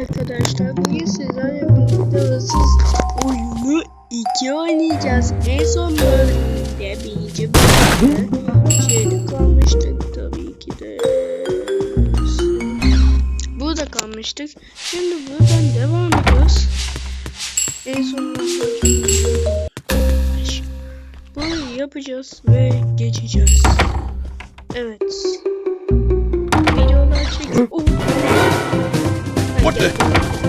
Arkadaşlar bugün sizlerle birlikte hırsız oyunu 2 oynayacağız. En son bölümde birinci bölümde şeyde kalmıştık tabii ki de. Burada kalmıştık. Şimdi buradan devam ediyoruz. En son bunu yapacağız ve geçeceğiz. Evet. Videolar çek. Oh.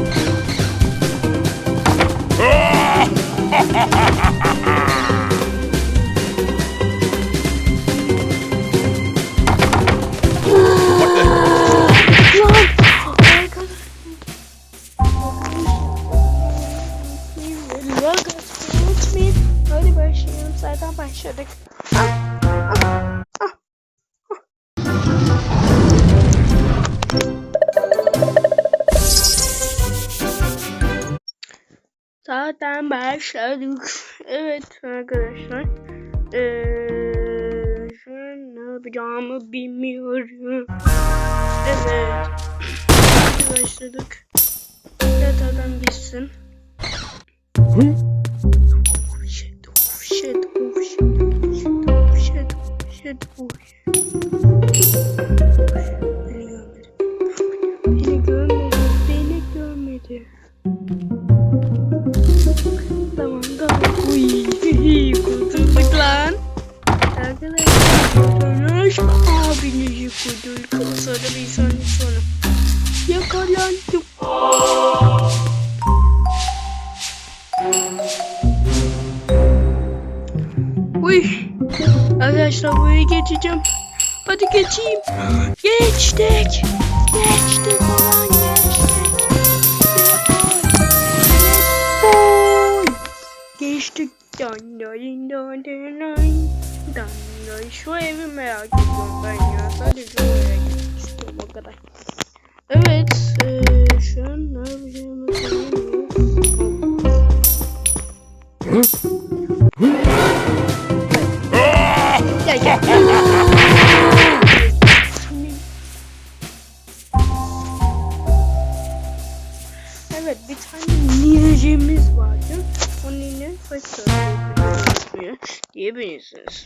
Başladık. Evet arkadaşlar. An ne yapacağımı bilmiyorum. Evet. Başladık. Oh shit, oh shit, oh shit, oh shit, oh shit, oh shit, oh shit. Uy. Arkadaşlar buraya geçeceğim. Hadi geçeyim. Geçtik. Geçtik ulan geçtik. Oy. Geçtik. Dan dan dan. Şu evi merak ediyorum ben ya. Sadece oraya gitmek istiyorum o kadar. Evet. eee, şu an ne yapacağımı bilmiyorum. Diyebilirsiniz.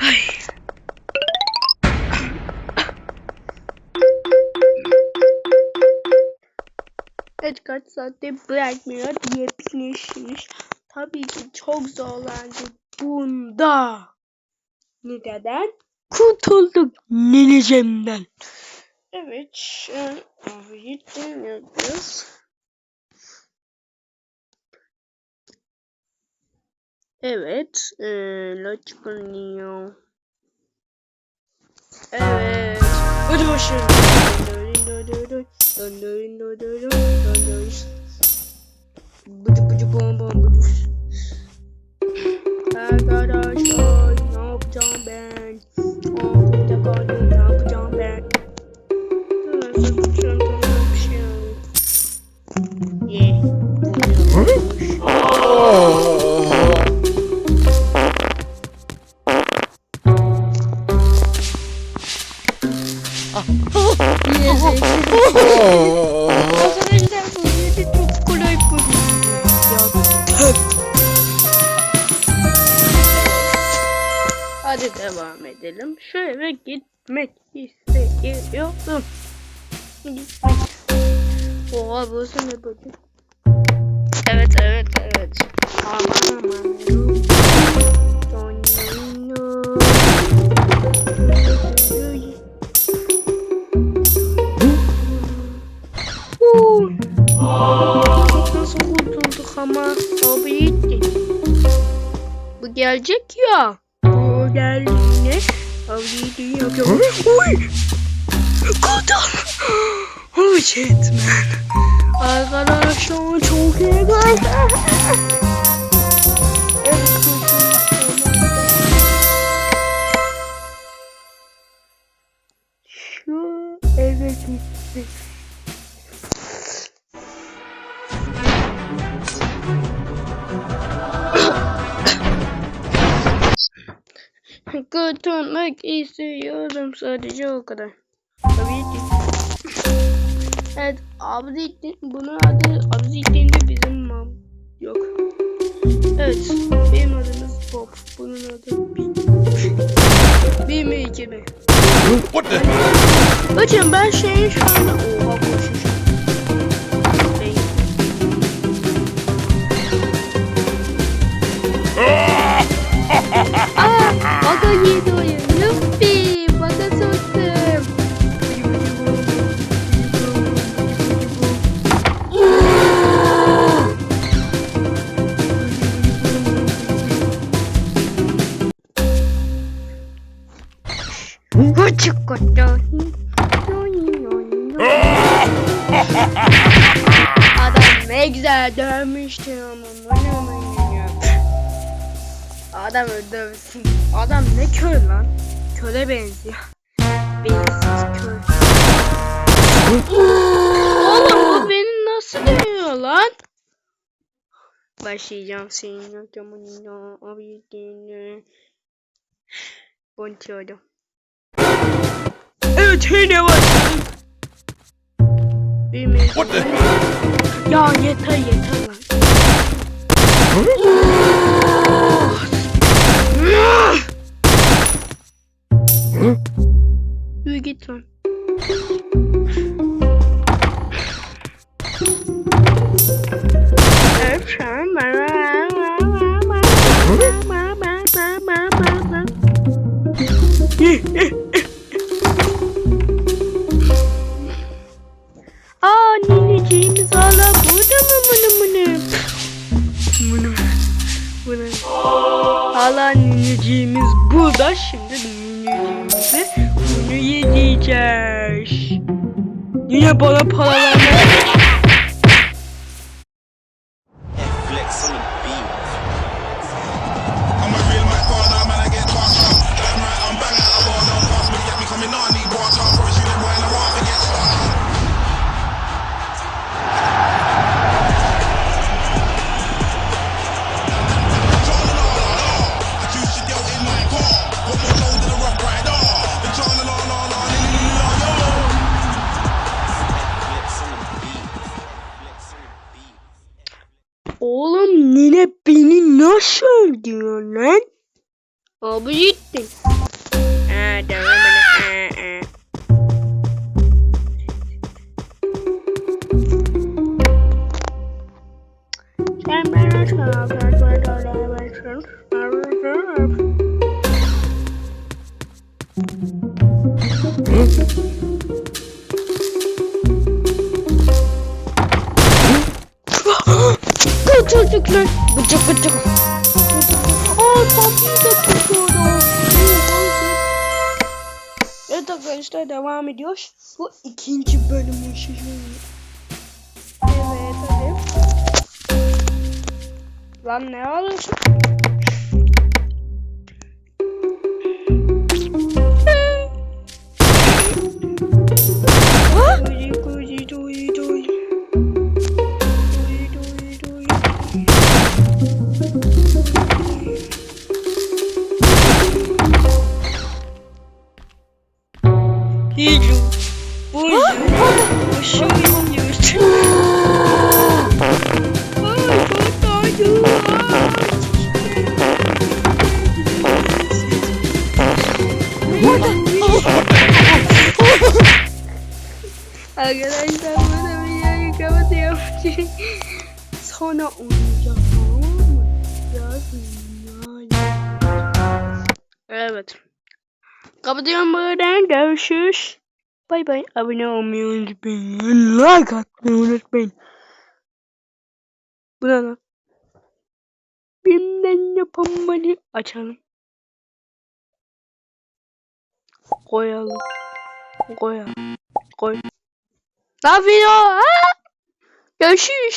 Ay. Evet kaç saatte bırakmıyor diyebilirsiniz. Tabii ki çok zorlandı bunda. Neden? Kurtulduk ninjemden. Evet, abiyi deniyoruz. Evet, eee Laçkanıyor. Evet, hadi başlayalım. Bıcı bıcı bom bom bıcı. Arkadaşlar ne yapacağım ben? Aa burada kaldım ne yapacağım ben? Dur, Hadi devam edelim. Eve gitmek istiyorum. Oha burası ne böyle? Evet evet evet. Aman aman. Nasıl kurtulduk ama abi gitti. Bu gelecek ya. Bu geldiğinde abi yapıyor. Uy! Kurtul! Oh shit man. Arkadaşlar çok iyi geldi. Evet. Şu eve kurtulmak istiyorum sadece o kadar. Tabii ki. Evet Abdittin bunun adı Abdittin de bizim mam yok. Evet benim adımız Bob. Bunun adı Bin. Bir mi iki mi? What the? Bakın ben şeyin şu anda oha koşuşum. Küçük kutu. Adam ne güzel dövmüştü ama mı Adam öldürsün. Adam ne kör lan? Köle benziyor. Beyinsiz kör. Oğlum bu beni nasıl dövüyor lan? Başlayacağım senin adamınla abidine. Bontiyorum. Evet. Bir mevzu- What the? Ya yeter yeter lan. Yürü git lan. Aa Hala nineciğimiz burada. Şimdi nineciğimize bunu yedeceğiz. Yine bana para vermez. Nasıl diyor lan? Abi gittin. Ha tamam bana. Ha, ha. Sen bana. Bu çocuklar bıcık bıcık. Tatlıyı. Evet arkadaşlar devam ediyoruz. Bu ikinci bölümün şişimi. Evet hadi. Lan ne alıyorsun? Hicu. Buydu. Başım kurtardı. Arkadaşlar burada videoyu kapatıyorum. Sonra oynayacağım tamam mı? Yazın ya. Evet. Kapatıyorum buradan. Görüşürüz. Bay bay. Abone olmayı unutmayın. Like atmayı unutmayın. Bu ne lan? Bimden yapamadı. Açalım. Koyalım. Koyalım. Koy. Yapıyor? Ha? Görüşürüz.